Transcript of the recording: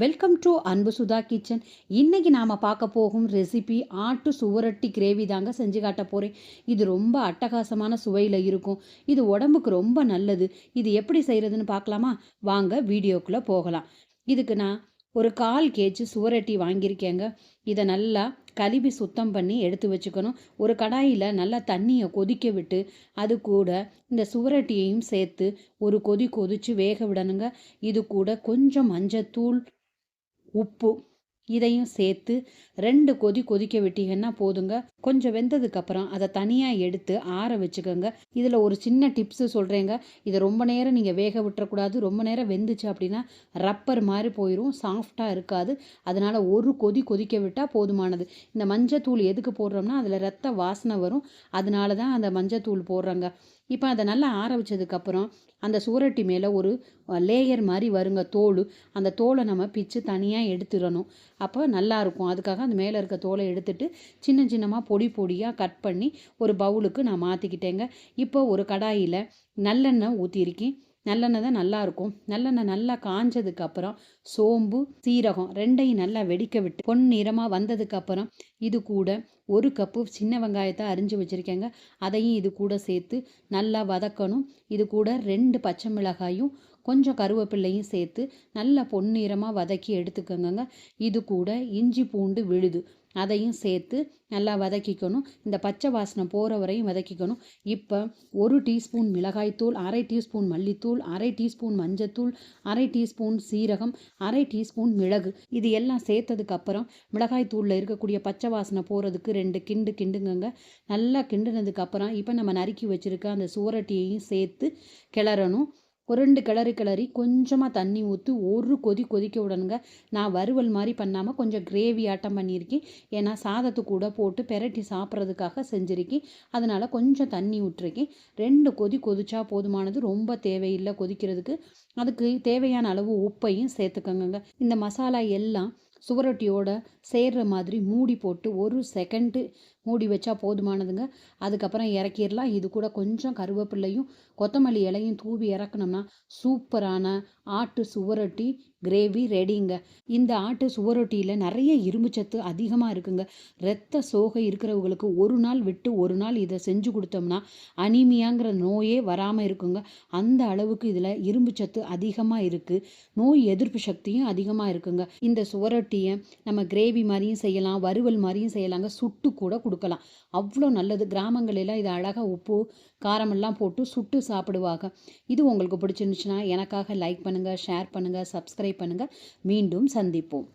Welcome to அன்பு Sudha kitchen இன்னைக்கு நாம் பார்க்க போகும் ரெசிபி ஆட்டு சுவரொட்டி கிரேவி தாங்க செஞ்சு காட்ட போகிறேன் இது ரொம்ப அட்டகாசமான சுவையில் இருக்கும். இது உடம்புக்கு ரொம்ப நல்லது. இது எப்படி செய்கிறதுன்னு பார்க்கலாமா? வாங்க வீடியோக்குள்ளே போகலாம். இதுக்கு நான் ஒரு கால் கேஜி சுவரொட்டி வாங்கியிருக்கேங்க. இதை நல்லா கழுவி சுத்தம் பண்ணி எடுத்து வச்சுக்கணும். ஒரு கடாயில் நல்லா தண்ணியை கொதிக்க விட்டு அது கூட இந்த சுவரட்டியையும் சேர்த்து ஒரு கொதி கொதித்து வேக விடணுங்க. இது கூட கொஞ்சம் மஞ்சத்தூள் உப்பு இதையும் சேர்த்து ரெண்டு கொதி கொதிக்க விட்டீங்கன்னா போதுங்க. கொஞ்சம் வெந்ததுக்கப்புறம் அதை தனியாக எடுத்து ஆற வச்சுக்கோங்க. இதில் ஒரு சின்ன டிப்ஸு சொல்கிறேங்க இதை ரொம்ப நேரம் நீங்கள் வேக விட்டுறக்கூடாது. ரொம்ப நேரம் வெந்துச்சு அப்படின்னா ரப்பர் மாதிரி போயிடும் சாஃப்டாக இருக்காது. அதனால் ஒரு கொதி கொதிக்க விட்டால் போதுமானது. இந்த மஞ்சத்தூள் எதுக்கு போடுறோம்னா அதில் ரத்த வாசனை வரும். அதனால தான் அந்த மஞ்சத்தூள் போடுறாங்க. இப்போ அதை நல்லா ஆற வச்சதுக்கப்புறம் அந்த சுவரொட்டி மேலே ஒரு லேயர் மாதிரி வருங்க தோல். அந்த தோலை நம்ம பிச்சு தனியாக எடுத்துடணும். அப்போ நல்லாயிருக்கும் அதுக்காக அந்த மேலே இருக்க தோலை எடுத்துட்டு சின்ன சின்னமாக பொடி பொடியாக கட் பண்ணி ஒரு பவுலுக்கு நான் மாற்றிக்கிட்டேங்க இப்போ ஒரு கடாயில் நல்லெண்ணெய் ஊற்றிருக்கேன் நல்லெண்ணெய் தான் நல்லாயிருக்கும் நல்லெண்ணெய் நல்லா காஞ்சதுக்கப்புறம் சோம்பு சீரகம் ரெண்டையும் நல்லா வெடிக்க விட்டு பொன் நிறமாக வந்ததுக்கப்புறம் இது கூட ஒரு கப்பு சின்ன வெங்காயத்தை அரிஞ்சு வச்சுருக்கேங்க. அதையும் இது கூட சேர்த்து நல்லா வதக்கணும். இது கூட ரெண்டு பச்சை மிளகாயும் கொஞ்சம் கருவேப்பிள்ளையும் சேர்த்து நல்லா பொன்னிறமாக வதக்கி எடுத்துக்கோங்க இது கூட இஞ்சி பூண்டு விழுது. அதையும் சேர்த்து நல்லா வதக்கிக்கணும். இந்த பச்சை வாசனை போகிற வரையும் வதக்கிக்கணும். இப்போ ஒரு டீஸ்பூன் மிளகாய்த்தூள் அரை டீஸ்பூன் மல்லித்தூள் அரை டீஸ்பூன் மஞ்சத்தூள் அரை டீஸ்பூன் சீரகம் அரை டீஸ்பூன் மிளகு. இது எல்லாம் சேர்த்ததுக்கப்புறம் மிளகாய்த்தூளில் இருக்கக்கூடிய பச்சை வாசனை போகிறதுக்கு ரெண்டு கிண்டு கிண்டுங்கங்க. நல்லா கிண்டுனதுக்கப்புறம் இப்போ நம்ம நறுக்கி வச்சுருக்க அந்த சுவரட்டியையும் சேர்த்து கிளறணும். ஒரு ரெண்டு கிளறி கிளறி கொஞ்சமாக தண்ணி ஊற்றி ஒரு கொதி கொதிக்க விடணுங்க. நான் வறுவல் மாதிரி பண்ணாமல் கொஞ்சம் கிரேவி ஆட்டம் பண்ணியிருக்கேன். ஏன்னா சாதத்து கூட போட்டு பெரட்டி சாப்பிட்றதுக்காக செஞ்சுருக்கேன். அதனால் கொஞ்சம் தண்ணி விட்டுருக்கேன் ரெண்டு கொதி கொதிச்சா போதுமானது ரொம்ப தேவையில்லை கொதிக்கிறதுக்கு. அதுக்கு தேவையான அளவு உப்பையும் சேர்த்துக்கோங்க இந்த மசாலா எல்லாம் சுவரொட்டியோட சேர்ற மாதிரி மூடி போட்டு ஒரு செகண்டு மூடி வச்சா போதுமானதுங்க. அதுக்கப்புறம் இறக்கிடலாம். இது கூட கொஞ்சம் கருவேப்பிள்ளையும் கொத்தமல்லி இலையும் தூவி இறக்குனோம்னா சூப்பரான ஆட்டு சுவரொட்டி கிரேவி ரெடிங்க. இந்த ஆட்டு சுவரொட்டியில் நிறைய இரும்பு சத்து அதிகமாக இருக்குங்க. ரத்த சோகை இருக்கிறவங்களுக்கு ஒரு நாள் விட்டு ஒரு நாள் இதை செஞ்சு கொடுத்தோம்னா அனிமியாங்கிற நோயே வராமல் இருக்குங்க. அந்த அளவுக்கு இதில் இரும்பு சத்து அதிகமாக இருக்குது நோய் எதிர்ப்பு சக்தியும் அதிகமாக இருக்குங்க. இந்த சுவரொட்டியை நம்ம கிரேவி மாதிரியும் செய்யலாம் வறுவல் மாதிரியும் செய்யலாங்க. சுட்டு கூட கொடுக்கலாம். அவ்வளோ நல்லது. கிராமங்களெல்லாம் இது அழகாக உப்பு காரமெல்லாம் போட்டு சுட்டு சாப்பிடுவாங்க. இது உங்களுக்கு பிடிச்சிருந்துச்சுன்னா எனக்காக லைக் பண்ணுங்கள் ஷேர் பண்ணுங்கள் சப்ஸ்கிரைப் பண்ணுங்கள் மீண்டும் சந்திப்போம்.